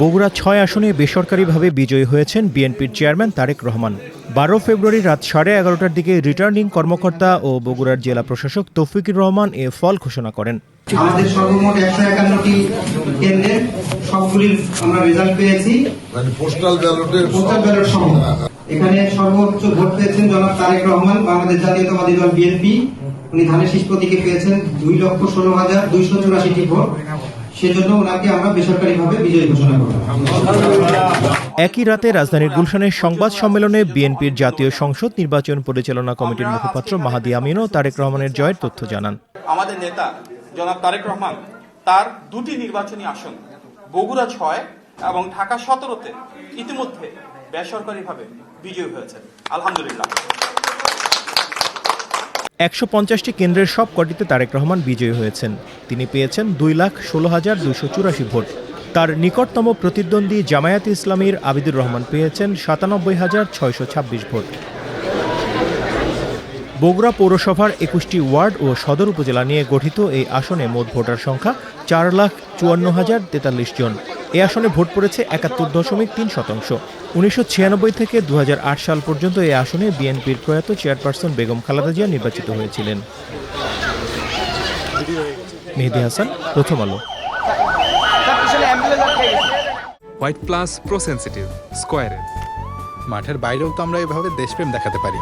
বগুড়া ছয় আসনে বেসরকারিভাবে বিজয়ী হয়েছেন বিএনপির চেয়ারম্যান তারেক রহমান। বারো ফেব্রুয়ারি রাত সাড়ে এগারোটার দিকে রিটার্নিং কর্মকর্তা ও বগুড়ার জেলা প্রশাসক তৌফিকুর রহমান এ ফল ঘোষণা করেন। আমাদের সর্বমোট একশো একান্নটি কেন্দ্রের সবগুলির আমরা রেজাল্ট পেয়েছি। মানে পোস্টাল ব্যালটের পোস্টাল ব্যালট সহ। এখানে সর্বোচ্চ ভোট পেয়েছেন জনাব তারেক রহমান বাংলাদেশ জাতীয়তাবাদী দল বিএনপি। উনি ধানের শীষ প্রতীকে পেয়েছেন দুই লক্ষ ষোলো হাজার দুইশো চুরাশিটি ভোট। সেজন্য ওনাকে আমরা বেসরকারিভাবে বিজয়ী ঘোষণা করলাম। একই রাতে রাজধানীর গুলশানের সংবাদ সম্মেলনে বিএনপির জাতীয় সংসদ নির্বাচন পরিচালনা কমিটির মুখপাত্র মাহাদি আমিনও তারেক রহমানের জয়ের তথ্য জানান। আমাদের নেতা জনাব তারেক রহমান তার দুটি নির্বাচনী আসন বগুড়া ছয় এবং ঢাকা সতেরোতে ইতিমধ্যে বেসরকারিভাবে বিজয়ী হয়েছে আলহামদুলিল্লাহ। একশো পঞ্চাশটি কেন্দ্রের সব কটিতে তারেক রহমান বিজয়ী হয়েছেন। তিনি পেয়েছেন দুই লাখ ষোলো হাজার দুশো চুরাশি ভোট। তার নিকটতম প্রতিদ্বন্দ্বী জামায়াত ইসলামীর আবিদুর রহমান পেয়েছেন সাতানব্বই হাজার ছয়শো ছাব্বিশ ভোট। বগুড়া পৌরসভার একুশটি ওয়ার্ড ও সদর উপজেলা নিয়ে গঠিত এই আসনে মোট ভোটার সংখ্যা চার লাখ চুয়ান্ন হাজার তেতাল্লিশ জন। এ আসনে ভোট পড়েছে একাত্তর দশমিক তিন শতাংশ। উনিশশো ছিয়ানব্বই থেকে দু হাজার আট সাল পর্যন্ত এই আসনে বিএনপির প্রয়াত চেয়ারপারসন বেগম খালেদা জিয়া নির্বাচিত হয়েছিলেন। মেহেদি হাসান প্রথম আলো। হোয়াইট প্লাস প্রো সেন্সিটিভ স্কোয়ারে মাঠের বাইরেও তো আমরা এভাবে দেশপ্রেম দেখাতে পারি।